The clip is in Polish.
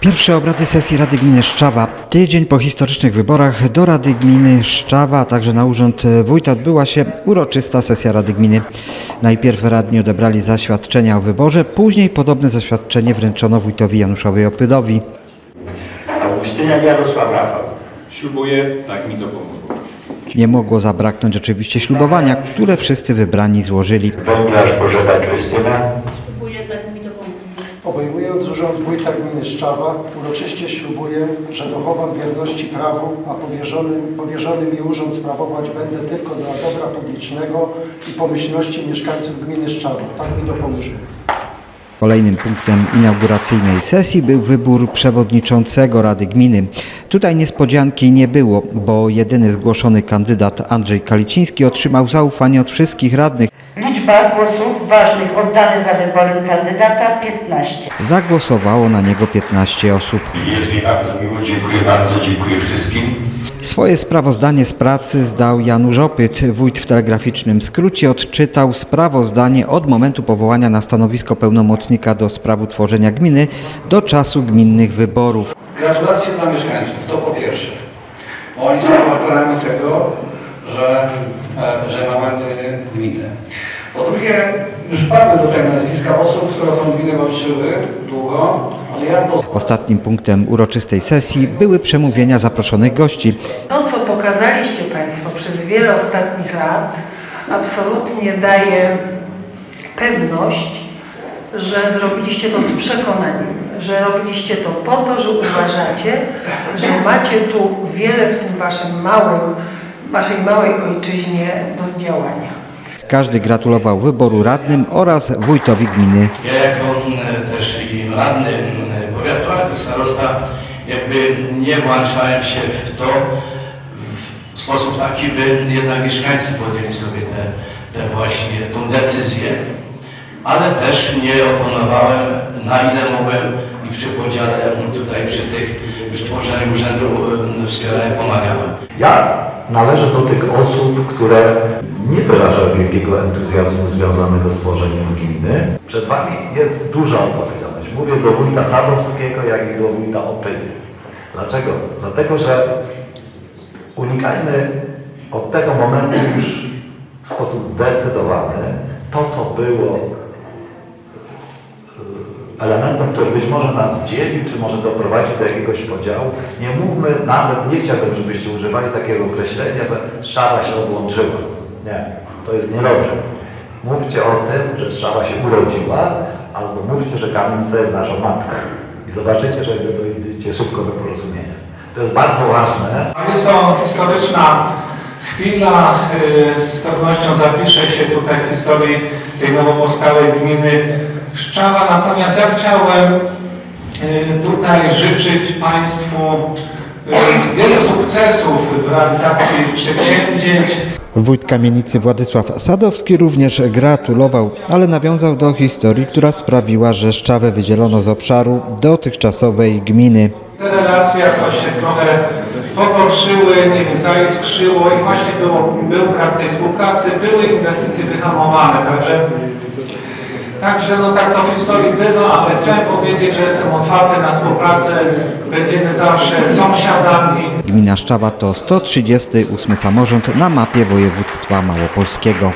Pierwsze obrady sesji Rady Gminy Szczawa. Tydzień po historycznych wyborach do Rady Gminy Szczawa, a także na Urząd Wójta odbyła się uroczysta sesja Rady Gminy. Najpierw radni odebrali zaświadczenia o wyborze, później podobne zaświadczenie wręczono wójtowi Januszowi Opydowi. Augustynian Jarosław Rafał. Ślubuję, tak mi to pomógło. Nie mogło zabraknąć oczywiście ślubowania, które wszyscy wybrani złożyli. Wątlarz Bożena Krystyna. Spróbuję, tak mi to pomóż. Obejmując urząd wójta gminy Szczawa, uroczyście ślubuję, że dochowam wierności prawu, a powierzonym, powierzony mi urząd sprawować będę tylko dla dobra publicznego i pomyślności mieszkańców gminy Szczawa. Tak mi to pomóż. Kolejnym punktem inauguracyjnej sesji był wybór przewodniczącego Rady Gminy. Tutaj niespodzianki nie było, bo jedyny zgłoszony kandydat Andrzej Kaliciński otrzymał zaufanie od wszystkich radnych. Liczba głosów ważnych oddanych za wyborem kandydata 15. Zagłosowało na niego 15 osób. Jest mi bardzo miło, dziękuję bardzo, dziękuję wszystkim. Swoje sprawozdanie z pracy zdał Janusz Opyt. Wójt w telegraficznym skrócie odczytał sprawozdanie od momentu powołania na stanowisko pełnomocnika do spraw utworzenia gminy do czasu gminnych wyborów. Gratulacje dla mieszkańców, to po pierwsze. Oni są bohaterami tego, że, e, że mamy gminę. Po drugie, już padły tutaj nazwiska osób, które tą gminę walczyły długo, ale ja po Ostatnim punktem uroczystej sesji były przemówienia zaproszonych gości. To, co pokazaliście Państwo przez wiele ostatnich lat, absolutnie daje pewność, że zrobiliście to z przekonaniem, że robiliście to po to, że uważacie, że macie tu wiele w tym Waszym małym, Waszej małej ojczyźnie do zdziałania. Każdy gratulował wyboru radnym oraz wójtowi gminy. Ja jako mm, też i radny mm, powiatu, ale starosta, jakby nie włączałem się w to w sposób taki, by jednak mieszkańcy podjęli sobie tę te, właśnie tą decyzję, ale też nie oponowałem na ile mogłem i przy podziale tutaj przy tych tworzeniu urzędu wspierania pomagałem. Ja należę do tych osób, które nie wyrażają wielkiego entuzjazmu związanego z tworzeniem gminy. Przed Wami jest duża odpowiedzialność. Mówię do wójta Sadowskiego, jak i do wójta Opydy. Dlaczego? Dlatego, że unikajmy od tego momentu już w sposób zdecydowany to, co było elementem, który być może nas dzielił, czy może doprowadził do jakiegoś podziału. Nie mówmy nawet, nie chciałbym, żebyście używali takiego określenia, że Szczawa się odłączyła. Nie, to jest niedobre. Mówcie o tym, że Szczawa się urodziła, albo mówcie, że Kamienica jest naszą matką. I zobaczycie, że dojdziecie szybko do porozumienia. To jest bardzo ważne. Jest to historyczna chwila, y, z pewnością zapisze się tutaj w historii tej nowo powstałej gminy Szczawa. Natomiast ja chciałem y, tutaj życzyć Państwu y, wielu sukcesów w realizacji przedsięwzięć, Wójt kamienicy Władysław Sadowski również gratulował, ale nawiązał do historii, która sprawiła, że Szczawę wydzielono z obszaru dotychczasowej gminy. te relacje jakoś się trochę pogorszyły, nie wiem, zaiskrzyło i właśnie było, był brak tej współpracy, były inwestycje wyhamowane, także Także no tak to w historii bywa, ale chciałem powiedzieć, że jestem otwarty na współpracę, będziemy zawsze sąsiadami. Gmina Szczawa to 138 samorząd na mapie województwa małopolskiego.